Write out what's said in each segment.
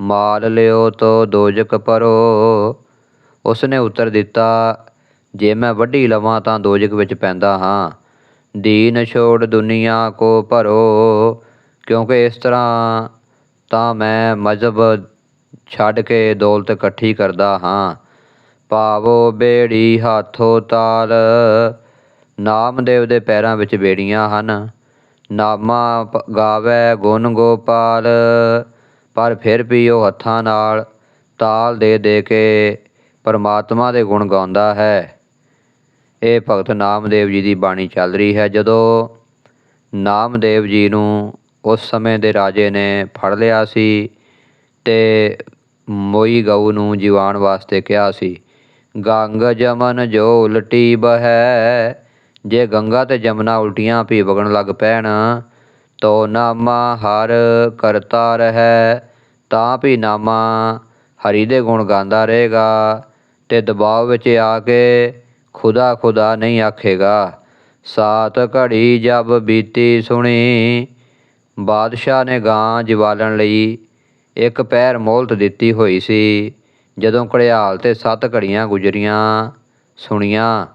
ਮਾਲ ਲਿਓ ਤੋ ਦੋਜਕ ਪਰੋ ਉਸਨੇ ਉੱਤਰ ਦਿੱਤਾ, ਜੇ ਮੈਂ ਵੱਢੀ ਲਵਾਂ ਤਾਂ ਦੋਜਕ ਵਿੱਚ ਪੈਂਦਾ ਹਾਂ। ਦੀਨ ਛੋੜ ਦੁਨੀਆ ਕੋ ਭਰੋ, ਕਿਉਂਕਿ ਇਸ ਤਰ੍ਹਾਂ ਤਾਂ ਮੈਂ ਮਜ਼ਹਬ ਛੱਡ ਕੇ ਦੌਲਤ ਇਕੱਠੀ ਕਰਦਾ ਹਾਂ। ਪਾਵੋ ਬੇੜੀ ਹਾਥੋ ਤਾਲ ਨਾਮਦੇਵ ਦੇ ਪੈਰਾਂ ਵਿੱਚ ਬੇੜੀਆਂ ਹਨ। ਨਾਮਾ ਪ- ਗਾਵੇ ਗੁਣ ਗੋਪਾਲ ਪਰ ਫਿਰ ਵੀ ਉਹ ਹੱਥਾਂ ਨਾਲ ਤਾਲ ਦੇ ਦੇ ਕੇ ਪਰਮਾਤਮਾ ਦੇ ਗੁਣ ਗਾਉਂਦਾ ਹੈ। ਇਹ ਭਗਤ ਨਾਮਦੇਵ ਜੀ ਦੀ ਬਾਣੀ ਚੱਲ ਰਹੀ ਹੈ। ਜਦੋਂ ਨਾਮਦੇਵ ਜੀ ਨੂੰ ਉਸ ਸਮੇਂ ਦੇ ਰਾਜੇ ਨੇ ਫੜ ਲਿਆ ਸੀ ਤੇ ਮੋਈ ਗਊ ਨੂੰ ਜੀਵਾਣ ਵਾਸਤੇ ਕਿਹਾ ਸੀ, ਗੰਗ ਜਮਨ ਜੋ ਉਲਟੀ ਬਹੈ, ਜੇ ਗੰਗਾ ਤੇ ਜਮਨਾ ਉਲਟੀਆਂ ਪੀ ਵਗਣ ਲੱਗ ਪੈਣ ਤੋ ਨਾਮਾ ਹਰ ਕਰਤਾ ਰਹੈ, ਤਾਂ ਵੀ ਨਾਮਾ ਹਰੀ ਦੇ ਗੁਣ ਗਾਉਂਦਾ ਰਹੇਗਾ, ਤੇ ਦਬਾਅ ਵਿੱਚ ਆ ਕੇ ਖੁਦਾ ਖੁਦਾ ਨਹੀਂ ਆਖੇਗਾ। ਸਾਤ ਘੜੀ ਜਬ ਬੀਤੀ ਸੁਣੀ, ਬਾਦਸ਼ਾਹ ਨੇ ਗਾਂ ਜਵਾਲਣ ਲਈ ਇੱਕ ਪੈਰ ਮੋਹਲਤ ਦਿੱਤੀ ਹੋਈ ਸੀ, ਜਦੋਂ ਘੜਿਆਲ ਤੇ ਸੱਤ ਘੜੀਆਂ ਗੁਜਰੀਆਂ ਸੁਣੀਆਂ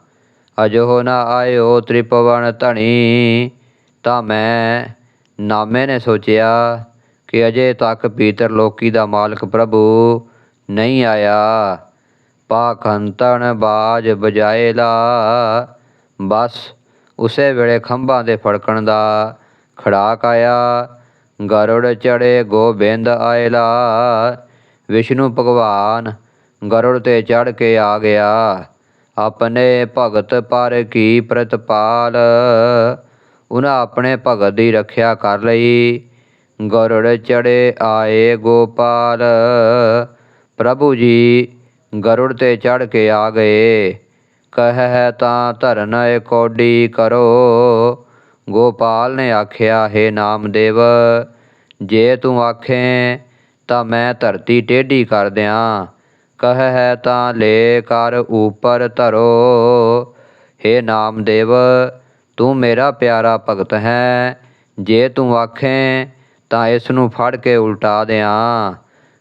ਅਜੋ ਨਾ ਆਇਓ ਤ੍ਰਿਪਵਨ ਧਣੀ, ਤਾਂ ਮੈਂ ਨਾਮੇ ਨੇ ਸੋਚਿਆ ਕਿ ਅਜੇ ਤੱਕ ਪੀਤਰ ਲੋਕੀ ਦਾ ਮਾਲਕ ਪ੍ਰਭੂ ਨਹੀਂ ਆਇਆ। ਪਾਖੰਤਨ ਬਾਜ ਬਜਾਏਲਾ ਬਸ ਉਸੇ ਵੇਲੇ ਖੰਭਾਂ ਦੇ ਫੜਕਣ ਦਾ ਖੜਾਕ ਆਇਆ। ਗਰੁੜ ਚੜੇ ਗੋਬਿੰਦ ਆਇਲਾ ਵਿਸ਼ਨੂੰ ਭਗਵਾਨ ਗਰੁੜ ਤੇ ਚੜ ਕੇ ਆ ਗਿਆ। ਆਪਣੇ ਭਗਤ ਪਰ ਕੀ ਪ੍ਰਤਪਾਲ? ਉਹਨਾਂ ਆਪਣੇ ਭਗਤ ਦੀ ਰੱਖਿਆ ਕਰ ਲਈ। ਗਰੁੜ ਚੜੇ ਆਏ ਗੋਪਾਲ। ਪ੍ਰਭੂ ਜੀ ਗਰੁੜ ਤੇ ਚੜ ਕੇ ਆ ਗਏ। ਕਹਿ ਤਾਂ ਧਰਨ ਕੋਡੀ ਕਰੋ। ਗੋਪਾਲ ਨੇ ਆਖਿਆ, ਹੈ ਨਾਮਦੇਵ, ਜੇ ਤੂੰ ਆਖੇ ਤਾਂ ਮੈਂ ਧਰਤੀ ਟੇਢੀ ਕਰ ਦਿਆਂ। ਹੈ ਤਾਂ ਲੈ ਕਰ ਉਪਰ ਧਰੋ। ਹੇ ਨਾਮਦੇਵ ਤੂੰ ਮੇਰਾ ਪਿਆਰਾ ਭਗਤ ਹੈ। ਜੇ ਤੂੰ ਆਖੇ ਤਾਂ ਇਸ ਨੂੰ ਫੜ ਕੇ ਉਲਟਾ ਦਿਆਂ।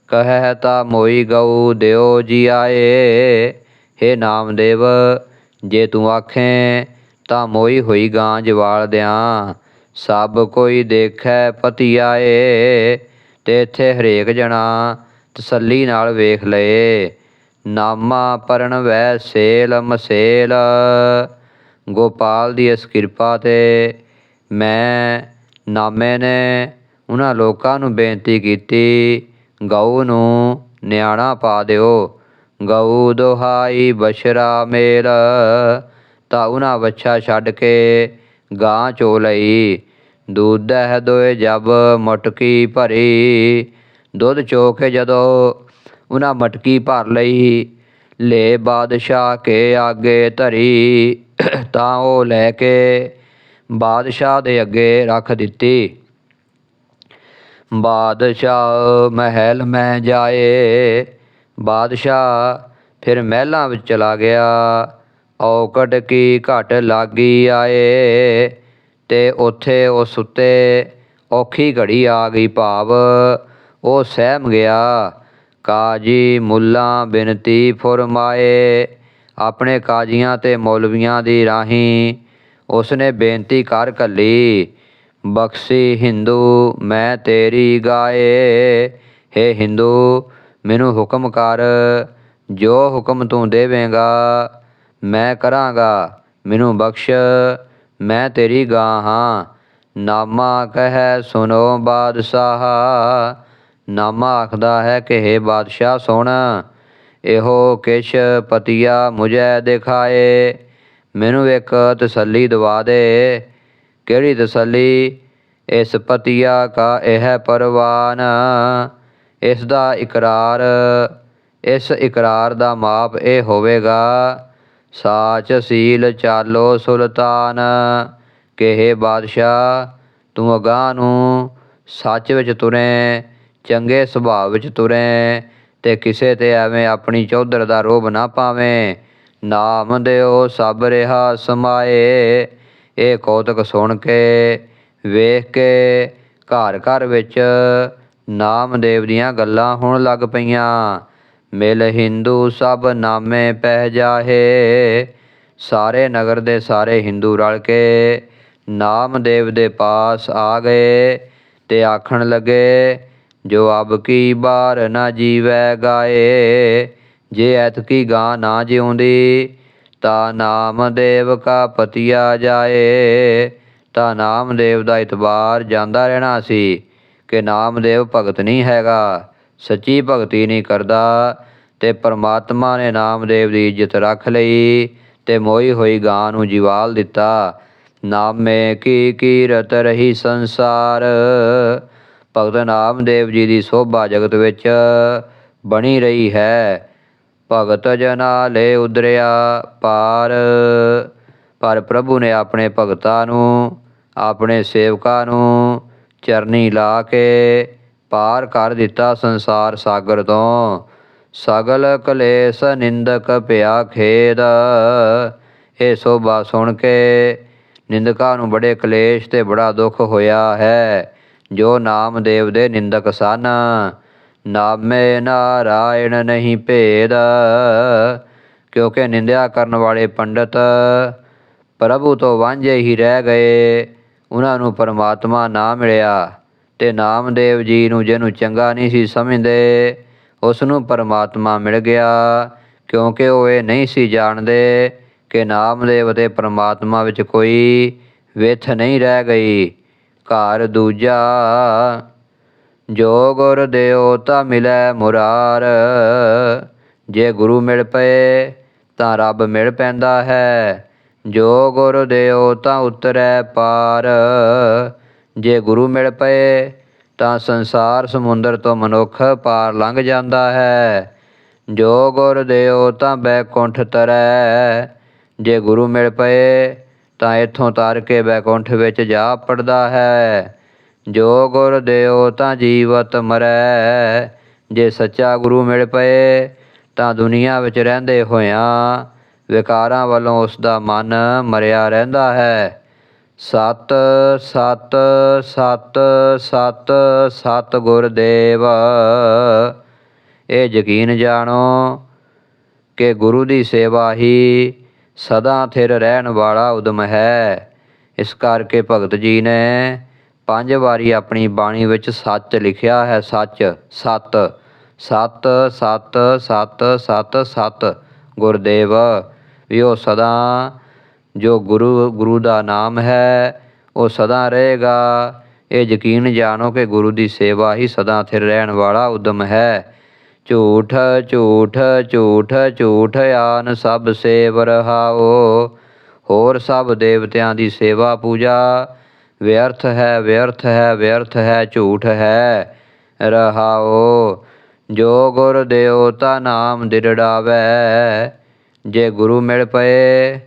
ਕਹਿ ਤਾ ਮੋਈ ਗਊ ਦਿਓ ਜੀ ਆਏ। ਹੇ ਨਾਮਦੇਵ, ਜੇ ਤੂੰ ਆਖੇ ਤਾਂ ਮੋਈ ਹੋਈ ਗਾਂ ਜਵਾਲ ਦਿਆਂ। ਸਭ ਕੋਈ ਦੇਖੈ ਪਤੀ ਆਏ ਤੇ ਇੱਥੇ ਹਰੇਕ ਜਣਾ ਤਸੱਲੀ ਨਾਲ ਵੇਖ ਲਏ। ਨਾਮਾ ਪਰਨ ਵੈ ਸੇਲ ਮਸੇਲ। ਗੋਪਾਲ ਦੀ ਇਸ ਕਿਰਪਾ ਤੇ ਮੈਂ ਨਾਮੇ ਨੇ ਉਹਨਾਂ ਲੋਕਾਂ ਨੂੰ ਬੇਨਤੀ ਕੀਤੀ, ਗਊ ਨੂੰ ਨਿਆਣਾ ਪਾ ਦਿਓ। ਗਊ ਦੁਹਾਈ ਬਸ਼ਰਾ ਮੇਲ, ਤਾਂ ਉਹਨਾਂ ਬੱਚਾ ਛੱਡ ਕੇ ਗਾਂ ਚੋ ਲਈ। ਦੁੱਧ ਹੈ ਦੋਏ ਜਬ ਮਟਕੀ ਭਰੀ, ਦੁੱਧ ਚੋ ਕੇ ਜਦੋਂ ਉਹਨਾਂ ਮਟਕੀ ਭਰ ਲਈ, ਲੈ ਬਾਦਸ਼ਾਹ ਕੇ ਆਗੇ ਧਰੀ। ਤਾਂ ਉਹ ਲੈ ਕੇ ਬਾਦਸ਼ਾਹ ਦੇ ਅੱਗੇ ਰੱਖ ਦਿੱਤੀ। ਬਾਦਸ਼ਾਹ ਮਹਿਲ ਮੈਂ ਜਾਏ। ਬਾਦਸ਼ਾਹ ਫਿਰ ਮਹਿਲਾਂ ਵਿੱਚ ਚਲਾ ਗਿਆ। ਔਕੜ ਕੀ ਘਟ ਲਾਗੀ ਆਏ। ਤੇ ਉੱਥੇ ਉਹ ਸੁੱਤੇ, ਔਖੀ ਘੜੀ ਆ ਗਈ ਭਾਵ। ਉਹ ਸਹਿਮ ਗਿਆ। ਕਾਜੀ ਮੁੱਲਾ ਬਿਨਤੀ ਫਰਮਾਏ। ਆਪਣੇ ਕਾਜੀਆਂ ਤੇ ਮੌਲਵੀਆਂ ਦੀ ਰਾਹੀਂ ਉਸਨੇ ਬੇਨਤੀ ਕਰ ਕੱਲੀ ਬਖਸ਼ੀ ਹਿੰਦੂ, ਮੈਂ ਤੇਰੀ ਗਾਏ। ਹੇ ਹਿੰਦੂ, ਮੈਨੂੰ ਹੁਕਮ ਕਰ, ਜੋ ਹੁਕਮ ਤੂੰ ਦੇਵੇਂਗਾ, ਮੈਂ ਕਰਾਂਗਾ। ਮੈਨੂੰ ਬਖਸ਼, ਮੈਂ ਤੇਰੀ ਗਾਂ ਹਾਂ। ਨਾਮਾ ਕਹੈ ਸੁਨੋ ਬਾਦਸ਼ਾਹ। ਨਾਮਾ ਆਖਦਾ ਹੈ ਕਿ हे ਬਾਦਸ਼ਾਹ, ਸੁਣ। ਇਹੋ ਕਿਛ ਪਤੀਆ ਮੁਝੈ ਦਿਖਾਏ। ਮੈਨੂੰ ਇੱਕ ਤਸੱਲੀ ਦਵਾ ਦੇ। ਕਿਹੜੀ ਤਸੱਲੀ? ਇਸ ਪਤੀਆ ਕਾ ਇਹ ਪਰਵਾਨ। ਇਸ ਦਾ ਇਕਰਾਰ, ਇਸ ਇਕਰਾਰ ਦਾ ਮਾਪ ਇਹ ਹੋਵੇਗਾ। ਸਾਚ ਸੀਲ ਚਾਲੋ ਸੁਲਤਾਨ, ਕਿਹੇ ਬਾਦਸ਼ਾਹ, ਤੂੰ ਅਗਾਂਹ ਨੂੰ ਸੱਚ ਵਿੱਚ ਤੁਰੇ, ਚੰਗੇ ਸੁਭਾਅ ਵਿੱਚ ਤੁਰੇ। ਤੇ ਕਿਸੇ ਤੇ ਐਵੇਂ ਆਪਣੀ ਚੌਧਰ ਦਾ ਰੋਬ ਨਾ ਪਾਵੇਂ। ਨਾਮ ਦਿਓ ਸਭ ਰਿਹਾ ਸਮਾਏ। ਇਹ ਕੌਤਕ ਸੁਣ ਕੇ ਵੇਖ ਕੇ ਘਰ ਘਰ ਵਿੱਚ ਨਾਮਦੇਵ ਦੀਆਂ ਗੱਲਾਂ ਹੋਣ ਲੱਗ ਪਈਆਂ। ਮਿਲ ਹਿੰਦੂ ਸਭ ਨਾਮੇ ਪਹਿ ਜਾਹੇ। ਸਾਰੇ ਨਗਰ ਦੇ ਸਾਰੇ ਹਿੰਦੂ ਰਲ ਕੇ ਨਾਮਦੇਵ ਦੇ ਪਾਸ ਆ ਗਏ ਤੇ ਆਖਣ ਲੱਗੇ ਜੋ ਅਬ ਕੀ ਬਾਰ ਨਾ ਜੀਵੈ ਗਾਏ, ਜੇ ਐਤਕੀ ਗਾਂ ਨਾ ਜਿਉਂਦੀ, ਤਾਂ ਨਾਮਦੇਵ ਕਾ ਪਤੀਆ ਜਾਏ। ਤਾਂ ਨਾਮਦੇਵ ਦਾ ਇਤਬਾਰ ਜਾਂਦਾ ਰਹਿਣਾ ਸੀ ਕਿ ਨਾਮਦੇਵ ਭਗਤ ਨਹੀਂ ਹੈਗਾ, ਸੱਚੀ ਭਗਤੀ ਨਹੀਂ ਕਰਦਾ, ਤੇ ਪਰਮਾਤਮਾ ਨੇ ਨਾਮਦੇਵ ਦੀ ਇੱਜ਼ਤ ਰੱਖ ਲਈ, ਤੇ ਮੋਈ ਹੋਈ ਗਾਂ ਨੂੰ ਜਿਵਾਲ ਦਿੱਤਾ। ਨਾਮੇ ਕੀ ਕੀਰਤ ਰਹੀ ਸੰਸਾਰ ਭਗਤ ਨਾਮਦੇਵ ਜੀ ਦੀ ਸੋਭਾ ਜਗਤ ਵਿੱਚ ਬਣੀ ਰਹੀ ਹੈ। ਭਗਤ ਜਨਾ ਲੈ ਉਦਰਿਆ ਪਾਰ, ਪਰ ਪ੍ਰਭੂ ਨੇ ਆਪਣੇ ਭਗਤਾਂ ਨੂੰ, ਆਪਣੇ ਸੇਵਕਾਂ ਨੂੰ ਚਰਨੀ ਲਾ ਕੇ ਪਾਰ ਕਰ ਦਿੱਤਾ ਸੰਸਾਰ ਸਾਗਰ ਤੋਂ। ਸਗਲ ਕਲੇਸ਼ ਨਿੰਦਕ ਪਿਆ ਖੇਦ। ਇਹ ਸੋਭਾ ਸੁਣ ਕੇ ਨਿੰਦਕਾਂ ਨੂੰ ਬੜੇ ਕਲੇਸ਼ ਤੇ ਬੜਾ ਦੁੱਖ ਹੋਇਆ ਹੈ। ਜੋ ਨਾਮਦੇਵ ਦੇ ਨਿੰਦਕ ਸਨ, ਨਾਮੇ ਨਾਰਾਇਣ ਨਹੀਂ ਭੇਦ। ਕਿਉਂਕਿ ਨਿੰਦਿਆ ਕਰਨ ਵਾਲੇ ਪੰਡਤ ਪ੍ਰਭੂ ਤੋਂ ਵਾਂਝੇ ਹੀ ਰਹਿ ਗਏ, ਉਹਨਾਂ ਨੂੰ ਪਰਮਾਤਮਾ ਨਾ ਮਿਲਿਆ। ਤੇ ਨਾਮਦੇਵ ਜੀ ਨੂੰ ਜਿਹਨੂੰ ਚੰਗਾ ਨਹੀਂ ਸੀ ਸਮਝਦੇ ਉਸ ਨੂੰ ਪਰਮਾਤਮਾ ਮਿਲ ਗਿਆ। ਕਿਉਂਕਿ ਉਹ ਇਹ ਨਹੀਂ ਸੀ ਜਾਣਦੇ ਕਿ ਨਾਮਦੇਵ ਤੇ ਪਰਮਾਤਮਾ ਵਿੱਚ ਕੋਈ ਵਿਥ ਨਹੀਂ ਰਹਿ ਗਈ। ਘਰ ਦੂਜਾ, ਜੋ ਗੁਰ ਦਿਓ ਤਾਂ ਮਿਲੈ ਮੁਰਾਰ। ਜੇ ਗੁਰੂ ਮਿਲ ਪਏ, ਤਾਂ ਰੱਬ ਮਿਲ ਪੈਂਦਾ ਹੈ। ਜੋ ਗੁਰ ਦਿਓ ਤਾਂ ਉਤਰੈ ਪਾਰ। ਜੇ ਗੁਰੂ ਮਿਲ ਪਏ, ਤਾਂ ਸੰਸਾਰ ਸਮੁੰਦਰ ਤੋਂ ਮਨੁੱਖ ਪਾਰ ਲੰਘ ਜਾਂਦਾ ਹੈ। ਜੋ ਗੁਰ ਦਿਓ ਤਾਂ ਬੈਕੁੰਠ ਤਰੈ। ਜੇ ਗੁਰੂ ਮਿਲ ਪਏ ਤਾਂ ਇੱਥੋਂ ਤਰ ਕੇ ਬੈਕੁੰਠ ਵਿੱਚ ਜਾ ਪੜਦਾ ਹੈ। ਜੋ ਗੁਰ ਦਿਓ ਤਾਂ ਜੀਵਤ ਮਰੈ। ਜੇ ਸੱਚਾ ਗੁਰੂ ਮਿਲ ਪਏ, ਤਾਂ ਦੁਨੀਆ ਵਿੱਚ ਰਹਿੰਦੇ ਹੋਇਆਂ ਵਿਕਾਰਾਂ ਵੱਲੋਂ ਉਸ ਦਾ ਮਨ ਮਰਿਆ ਰਹਿੰਦਾ ਹੈ। ਸਤ ਸਤ ਸਤ ਸਤ ਸਤ ਗੁਰਦੇਵ। ਇਹ ਯਕੀਨ ਜਾਣੋ ਕਿ ਗੁਰੂ ਦੀ ਸੇਵਾ ਹੀ ਸਦਾ ਥਿਰ ਰਹਿਣ ਵਾਲਾ ਉਦਮ ਹੈ। ਇਸ ਕਰਕੇ ਭਗਤ ਜੀ ਨੇ ਪੰਜ ਵਾਰੀ ਆਪਣੀ ਬਾਣੀ ਵਿੱਚ ਸੱਚ ਲਿਖਿਆ ਹੈ। ਸੱਚ, ਸਤ ਸਤ ਸਤ ਸਤ ਸਤ ਸਤ, ਗੁਰਦੇਵ, ਵੀ ਉਹ ਸਦਾ ਜੋ ਗੁਰੂ ਗੁਰੂ ਦਾ ਨਾਮ ਹੈ, ਉਹ ਸਦਾ ਰਹੇਗਾ। ਇਹ ਯਕੀਨ ਜਾਣੋ ਕਿ ਗੁਰੂ ਦੀ ਸੇਵਾ ਹੀ ਸਦਾ ਥਿਰ ਰਹਿਣ ਵਾਲਾ ਉਦਮ ਹੈ। ਝੂਠ ਝੂਠ ਝੂਠ ਝੂਠ ਆਨ ਸਭ ਸੇਵ ਰਹਾਓ ਹੋਰ ਸਭ ਦੇਵਤਿਆਂ ਦੀ ਸੇਵਾ ਪੂਜਾ। ਵਿਅਰਥ ਹੈ ਵਿਅਰਥ ਹੈ ਵਿਅਰਥ ਹੈ, ਝੂਠ ਹੈ, ਰਹਾਓ। ਜੋ ਗੁਰ ਦਿਓ ਨਾਮ ਦਿਰੜਾਵੇ। ਜੇ ਗੁਰੂ ਮਿਲ ਪਏ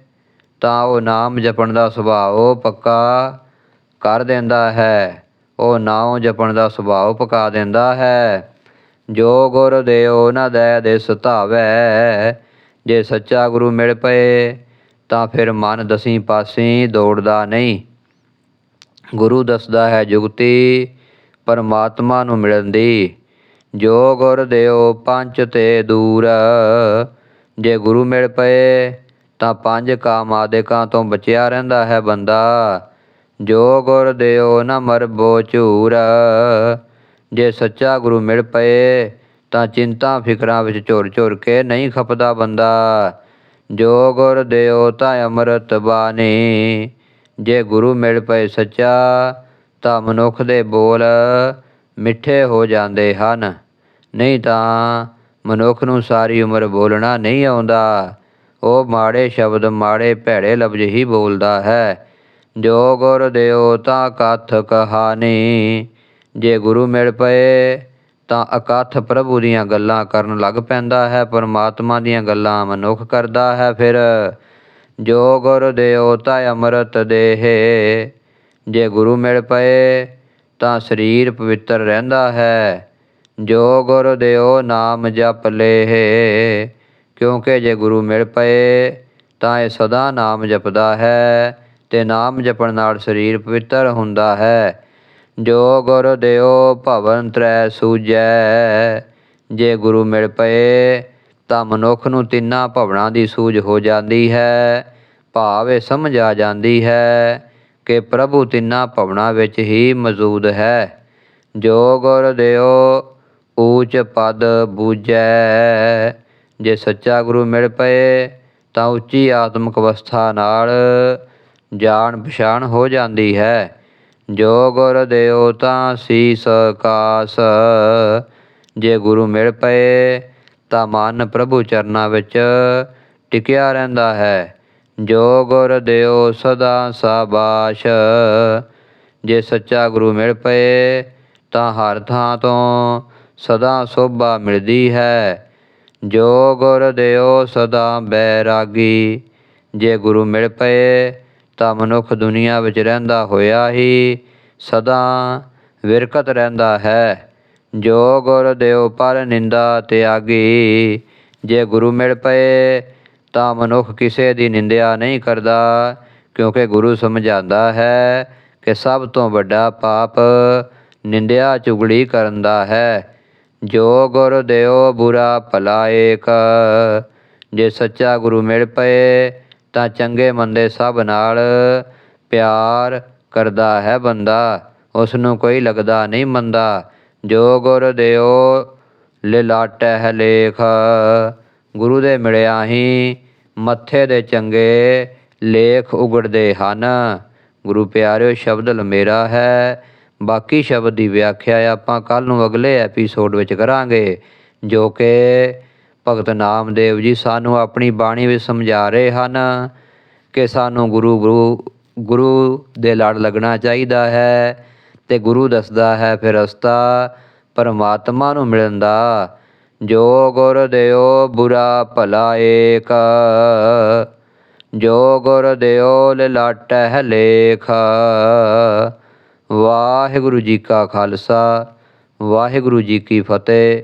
ਤਾਂ ਉਹ ਨਾਮ ਜਪਣ ਦਾ ਸੁਭਾਅ ਪੱਕਾ ਕਰ ਦਿੰਦਾ ਹੈ। ਉਹ ਨਾਮ ਜਪਣ ਦਾ ਸੁਭਾਅ ਪਕਾ ਦਿੰਦਾ ਹੈ। ਜੋ ਗੁਰ ਦਿਓ ਨਾ ਦੈ ਦੇ ਸਤਾਵੈ ਜੇ ਸੱਚਾ ਗੁਰੂ ਮਿਲ ਪਏ, ਤਾਂ ਫਿਰ ਮਨ ਦਸੀਂ ਪਾਸੇ ਦੌੜਦਾ ਨਹੀਂ। ਗੁਰੂ ਦੱਸਦਾ ਹੈ ਜੁਗਤੀ, ਪਰਮਾਤਮਾ ਨੂੰ ਮਿਲਣ ਦੀ ਜੋ ਗੁਰ ਦਿਓ ਪੰਜ ਤੇ ਦੂਰ, ਜੇ ਗੁਰੂ ਮਿਲ ਪਏ, ਤਾਂ ਪੰਜ ਕਾਮ ਆਦਿਕਾਂ ਤੋਂ ਬਚਿਆ ਰਹਿੰਦਾ ਹੈ ਬੰਦਾ। ਜੋ ਗੁਰ ਦਿਓ ਨਾ ਮਰਬੋ ਝੂਰ ਜੇ ਸੱਚਾ ਗੁਰੂ ਮਿਲ ਪਏ, ਤਾਂ ਚਿੰਤਾ ਫਿਕਰਾਂ ਵਿੱਚ ਝੁਰ ਝੁਰ ਕੇ ਨਹੀਂ ਖਪਦਾ ਬੰਦਾ। ਜੋ ਗੁਰ ਦਿਓ ਤਾਂ ਅੰਮ੍ਰਿਤ ਬਾਣੀ। ਜੇ ਗੁਰੂ ਮਿਲ ਪਏ ਸੱਚਾ, ਤਾਂ ਮਨੁੱਖ ਦੇ ਬੋਲ ਮਿੱਠੇ ਹੋ ਜਾਂਦੇ ਹਨ। ਨਹੀਂ ਤਾਂ ਮਨੁੱਖ ਨੂੰ ਸਾਰੀ ਉਮਰ ਬੋਲਣਾ ਨਹੀਂ ਆਉਂਦਾ। ਉਹ ਮਾੜੇ ਸ਼ਬਦ ਮਾੜੇ ਭੈੜੇ ਲਫ਼ਜ਼ ਹੀ ਬੋਲਦਾ ਹੈ। ਜੋ ਗੁਰ ਦਿਓ ਤਾਂ ਕਥ ਕਹਾਣੀ। ਜੇ ਗੁਰੂ ਮਿਲ ਪਏ, ਤਾਂ ਅਕਥ ਪ੍ਰਭੂ ਦੀਆਂ ਗੱਲਾਂ ਕਰਨ ਲੱਗ ਪੈਂਦਾ ਹੈ, ਪਰਮਾਤਮਾ ਦੀਆਂ ਗੱਲਾਂ ਮਨੁੱਖ ਕਰਦਾ ਹੈ। ਫਿਰ ਜੋ ਗੁਰ ਦਿਓ ਤਾ ਅੰਮ੍ਰਿਤ ਦੇਹੇ। ਜੇ ਗੁਰੂ ਮਿਲ ਪਏ, ਤਾਂ ਸਰੀਰ ਪਵਿੱਤਰ ਰਹਿੰਦਾ ਹੈ। ਜੋ ਗੁਰ ਦਿਓ ਨਾਮ ਜਪ ਲੇਹੇ। ਕਿਉਂਕਿ ਜੇ ਗੁਰੂ ਮਿਲ ਪਏ, ਤਾਂ ਇਹ ਸਦਾ ਨਾਮ ਜਪਦਾ ਹੈ ਤੇ ਨਾਮ ਜਪਣ ਨਾਲ ਸਰੀਰ ਪਵਿੱਤਰ ਹੁੰਦਾ ਹੈ। ਜੋ ਗੁਰ ਦਿਓ ਭਵਨ ਤ੍ਰੈ ਸੂਜੈ। ਜੇ ਗੁਰੂ ਮਿਲ ਪਏ, ਤਾਂ ਮਨੁੱਖ ਨੂੰ ਤਿੰਨਾਂ ਭਵਨਾਂ ਦੀ ਸੂਝ ਹੋ ਜਾਂਦੀ ਹੈ। ਭਾਵ ਇਹ ਸਮਝ ਆ ਜਾਂਦੀ ਹੈ ਕਿ ਪ੍ਰਭੂ ਤਿੰਨਾਂ ਭਵਨਾਂ ਵਿੱਚ ਹੀ ਮੌਜੂਦ ਹੈ। ਜੋ ਗੁਰ ਦਿਓ, ਊਚ ਪਦ ਬੂਝੈ। ਜੇ ਸੱਚਾ ਗੁਰੂ ਮਿਲ ਪਏ, ਤਾਂ ਉੱਚੀ ਆਤਮਿਕ ਅਵਸਥਾ ਨਾਲ ਜਾਣ ਪਛਾਣ ਹੋ ਜਾਂਦੀ ਹੈ। ਜੋ ਗੁਰ ਦਿਓ ਤਾਂ ਸੀਸ ਕਾਸ। ਜੇ ਗੁਰੂ ਮਿਲ ਪਏ, ਤਾਂ ਮਨ ਪ੍ਰਭੂ ਚਰਨਾਂ ਵਿੱਚ ਟਿਕਿਆ ਰਹਿੰਦਾ ਹੈ। ਜੋ ਗੁਰ ਦਿਓ ਸਦਾ ਸਾਬਾਸ਼। ਜੇ ਸੱਚਾ ਗੁਰੂ ਮਿਲ ਪਏ, ਤਾਂ ਹਰ ਥਾਂ ਤੋਂ ਸਦਾ ਸੋਭਾ ਮਿਲਦੀ ਹੈ। ਜੋ ਗੁਰ ਦਿਓ ਸਦਾ ਬੈਰਾਗੀ। ਜੇ ਗੁਰੂ ਮਿਲ ਪਏ ਤਾਂ ਮਨੁੱਖ ਦੁਨੀਆ ਵਿੱਚ ਰਹਿੰਦਾ ਹੋਇਆ ਹੀ ਸਦਾ ਵਿਰਕਤ ਰਹਿੰਦਾ ਹੈ। ਜੋ ਗੁਰ ਦਿਓ ਪਰ ਨਿੰਦਾ ਤਿਆਗੀ, ਜੇ ਗੁਰੂ ਮਿਲ ਪਏ ਤਾਂ ਮਨੁੱਖ ਕਿਸੇ ਦੀ ਨਿੰਦਿਆ ਨਹੀਂ ਕਰਦਾ, ਕਿਉਂਕਿ ਗੁਰੂ ਸਮਝਾਉਂਦਾ ਹੈ ਕਿ ਸਭ ਤੋਂ ਵੱਡਾ ਪਾਪ ਨਿੰਦਿਆ ਚੁਗਲੀ ਕਰਨ ਦਾ ਹੈ। ਜੋ ਗੁਰ ਦਿਓ ਬੁਰਾ ਭਲਾ ਏਕ, ਜੇ ਸੱਚਾ ਗੁਰੂ ਮਿਲ ਪਏ ਤਾਂ ਚੰਗੇ ਮੰਦੇ ਸਭ ਨਾਲ ਪਿਆਰ ਕਰਦਾ ਹੈ ਬੰਦਾ। ਉਸ ਨੂੰ ਕੋਈ ਲੱਗਦਾ ਨਹੀਂ ਮੰਦਾ ਜੋ ਗੁਰ ਦਿਓ ਲਿਲਾਟੈ ਹੈ ਲੇਖ। ਗੁਰੂ ਦੇ ਮਿਲਿਆ ਹੀ ਮੱਥੇ ਦੇ ਚੰਗੇ ਲੇਖ ਉਗੜਦੇ ਹਨ। ਗੁਰੂ ਪਿਆਰਿਓ, ਸ਼ਬਦ ਲਮੇਰਾ ਹੈ। ਬਾਕੀ ਸ਼ਬਦ ਦੀ ਵਿਆਖਿਆ ਆਪਾਂ ਕੱਲ ਨੂੰ ਅਗਲੇ ਐਪੀਸੋਡ ਵਿੱਚ ਕਰਾਂਗੇ, ਜੋ ਕਿ ਭਗਤ ਨਾਮਦੇਵ ਜੀ, ਸਾਨੂੰ ਆਪਣੀ ਬਾਣੀ ਵਿੱਚ ਸਮਝਾ ਰਹੇ ਹਨ ਕਿ ਸਾਨੂੰ ਗੁਰੂ ਗੁਰੂ ਗੁਰੂ ਦੇ ਲੜ ਲੱਗਣਾ ਚਾਹੀਦਾ ਹੈ ਤੇ ਗੁਰੂ ਦੱਸਦਾ ਹੈ, ਫਿਰ ਰਸਤਾ ਪਰਮਾਤਮਾ ਨੂੰ ਮਿਲਣ ਦਾ। ਜੋ ਗੁਰ ਦਿਓ, ਬੁਰਾ ਭਲਾ ਏਕ। ਜੋ ਗੁਰ ਦਿਓ ਲਲਾਟ ਹੈ ਲੇਖ। ਵਾਹਿਗੁਰੂ ਜੀ ਕਾ ਖਾਲਸਾ, ਵਾਹਿਗੁਰੂ ਜੀ ਕੀ ਫਤਿਹ।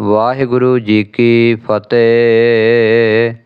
ਵਾਹਿਗੁਰੂ ਜੀ ਕੀ ਫਤਿਹ।